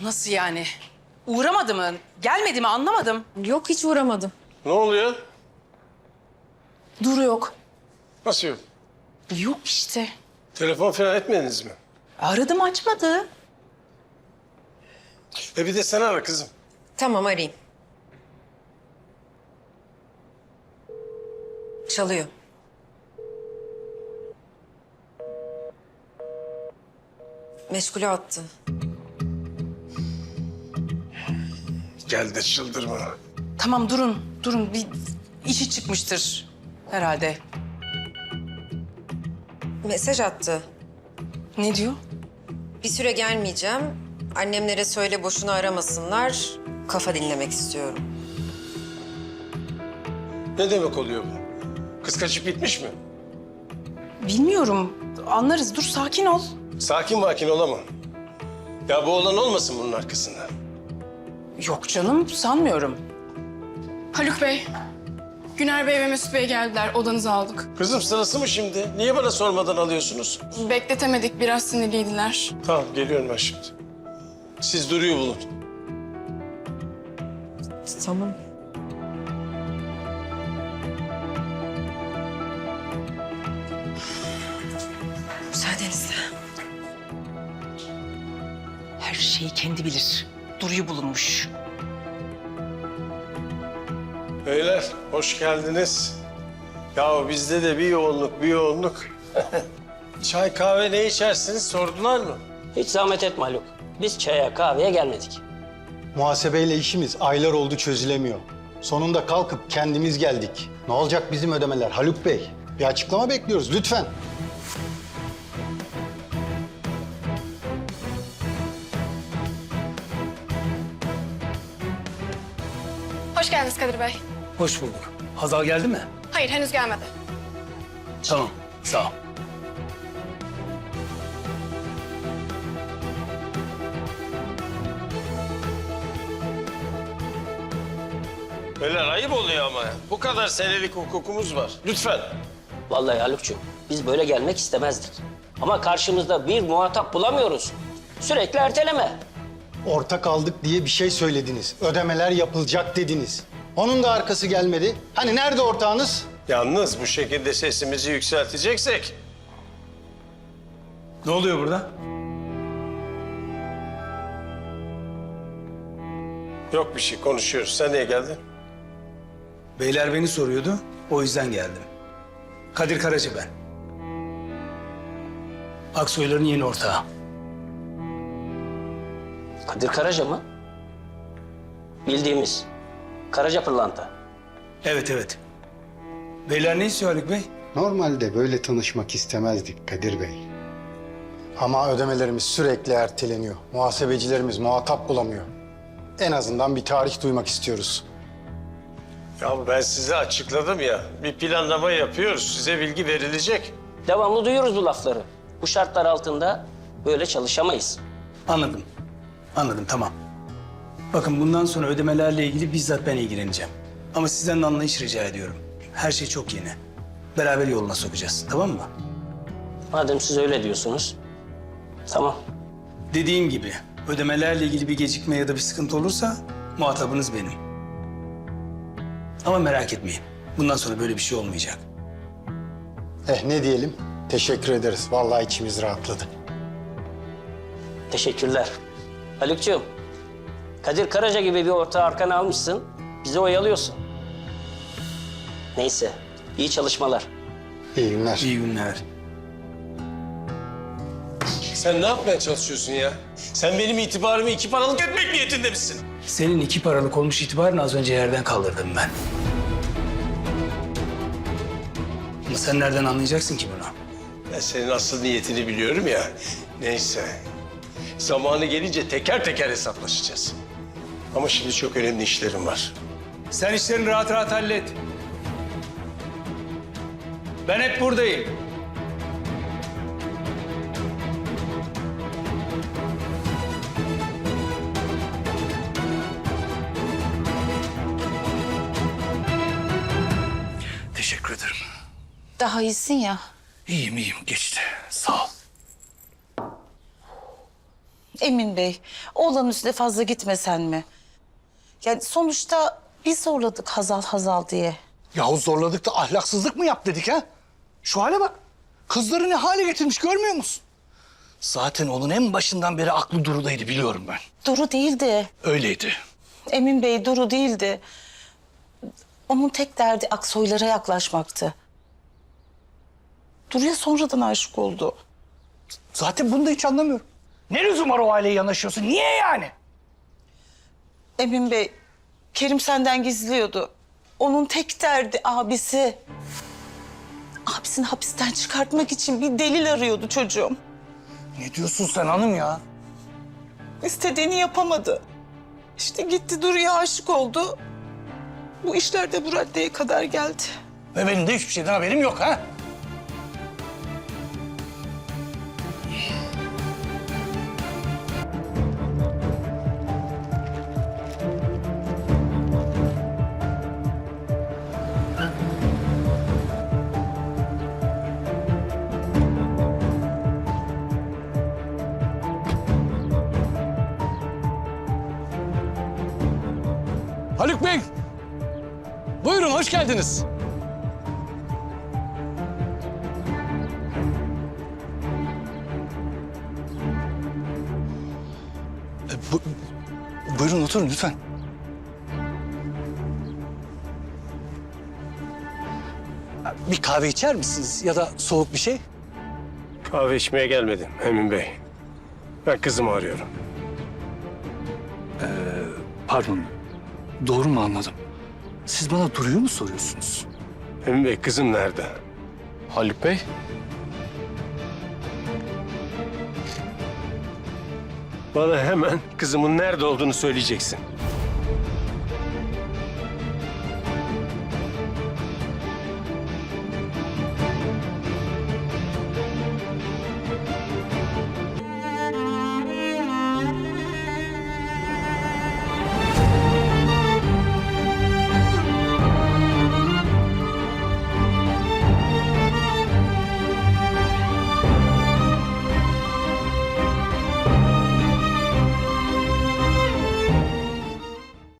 Nasıl yani? Uğramadı mı? Gelmedi mi? Anlamadım. Yok hiç uğramadım. Ne oluyor? Duru yok. Nasıl yok? Yok işte. Telefon falan etmediniz mi? Aradım açmadı. E bir de sen ara kızım. Tamam arayayım. Çalıyor. Meşgule attı. Gel de çıldırma. Tamam durun, durun. Bir işi çıkmıştır herhalde. Mesaj attı. Ne diyor? Bir süre gelmeyeceğim. Annemlere söyle boşuna aramasınlar. Kafa dinlemek istiyorum. Ne demek oluyor bu? Kıskaçık bitmiş mi? Bilmiyorum. Anlarız. Dur sakin ol. Sakin makin olamam. Ya bu olan olmasın bunun arkasında. Yok canım sanmıyorum. Haluk Bey, Güner Bey ve Mesut Bey geldiler. Odanızı aldık. Kızım sırası mı şimdi? Niye bana sormadan alıyorsunuz? Bekletemedik, biraz sinirliydiler. Tamam geliyorum ben şimdi. Siz Duru'yu bulun. Tamam. Müsaadenizle. Her şeyi kendi bilir. Duru'yu bulunmuş. Beyler hoş geldiniz. Ya bizde de bir yoğunluk bir yoğunluk. Çay kahve ne içersiniz sordular mı? Hiç zahmet etme Haluk. Biz çaya kahveye gelmedik. Muhasebeyle işimiz aylar oldu çözülemiyor. Sonunda kalkıp kendimiz geldik. Ne olacak bizim ödemeler Haluk Bey? Bir açıklama bekliyoruz lütfen. Hoş geldiniz Kadir Bey. Hoş bulduk. Hazal geldi mi? Hayır, henüz gelmedi. Tamam, sağ ol. Beyler ayıp oluyor ama. Bu kadar senelik hukukumuz var. Lütfen. Vallahi Haluk'cuğum biz böyle gelmek istemezdik. Ama karşımızda bir muhatap bulamıyoruz. Sürekli erteleme. Ortak aldık diye bir şey söylediniz. Ödemeler yapılacak dediniz. Onun da arkası gelmedi. Hani nerede ortağınız? Yalnız bu şekilde sesimizi yükselteceksek Ne oluyor burada? yok bir şey konuşuyoruz. Sen niye geldin? Beyler beni soruyordu, o yüzden geldim. Kadir Karaca ben. Aksoyların yeni ortağı. Kadir Karaca mı? Bildiğimiz. Karaca pırlanta. Evet, evet. Beyler ne istiyor Haluk Bey? Normalde böyle tanışmak istemezdik Kadir Bey. Ama ödemelerimiz sürekli erteleniyor. Muhasebecilerimiz muhatap bulamıyor. En azından bir tarih duymak istiyoruz. Ya ben size açıkladım ya. Bir planlama yapıyoruz. Size bilgi verilecek. Devamlı duyuyoruz bu lafları. Bu şartlar altında böyle çalışamayız. Anladım. Anladım, tamam. Bakın bundan sonra ödemelerle ilgili bizzat ben ilgileneceğim. Ama sizden de anlayış rica ediyorum. Her şey çok yeni. Beraber yoluna sokacağız, tamam mı? Madem siz öyle diyorsunuz. Tamam. Dediğim gibi ödemelerle ilgili bir gecikme ya da bir sıkıntı olursa muhatabınız benim. Ama merak etmeyin. Bundan sonra böyle bir şey olmayacak. Eh ne diyelim? Teşekkür ederiz. Vallahi içimiz rahatladı. Teşekkürler. Haluk'cuğum, Kadir Karaca gibi bir ortağı arkana almışsın. Bizi oyalıyorsun. Neyse, iyi çalışmalar. İyi günler. İyi günler. Sen ne yapmaya çalışıyorsun ya? Sen benim itibarımı iki paralık etmek niyetinde misin? Senin iki paralık olmuş itibarını az önce yerden kaldırdım ben. Ama sen nereden anlayacaksın ki bunu? Ben senin asıl niyetini biliyorum ya. Neyse. Zamanı gelince teker teker hesaplaşacağız. Ama şimdi çok önemli işlerim var. Sen işlerini rahat rahat hallet. Ben hep buradayım. Teşekkür ederim. Daha iyisin ya. İyiyim iyiyim geçti. Sağ ol. Emin Bey, oğlanın üstüne fazla gitmesen mi? Yani sonuçta biz zorladık Hazal Hazal diye. Yahu zorladık da ahlaksızlık mı yap dedik ha? Şu hale bak. Kızları ne hale getirmiş görmüyor musun? Zaten onun en başından beri aklı durudaydı biliyorum ben. Duru değildi. Öyleydi. Emin Bey Duru değildi. Onun tek derdi Aksoylara yaklaşmaktı. Duru'ya sonradan aşık oldu. Zaten bunu da hiç anlamıyorum. Ne lüzum var o aileye yanaşıyorsun? Niye yani? Emin Bey, Kerim senden gizliyordu. Onun tek derdi abisi. Abisini hapisten çıkartmak için bir delil arıyordu çocuğum. Ne diyorsun sen hanım ya? İstediğini yapamadı. İşte gitti Duru'ya aşık oldu. Bu işler de bu raddeye kadar geldi. Ve benim de hiçbir şeyden haberim yok ha? Haluk Bey. Buyurun hoş geldiniz. E, bu- buyurun oturun lütfen. Bir kahve içer misiniz ya da soğuk bir şey? Kahve içmeye gelmedim Emin Bey. Ben kızımı arıyorum. Pardon. Doğru mu anladım? Siz bana Duru'yu mu soruyorsunuz? Emin Bey kızım nerede? Haluk Bey. Bana hemen kızımın nerede olduğunu söyleyeceksin.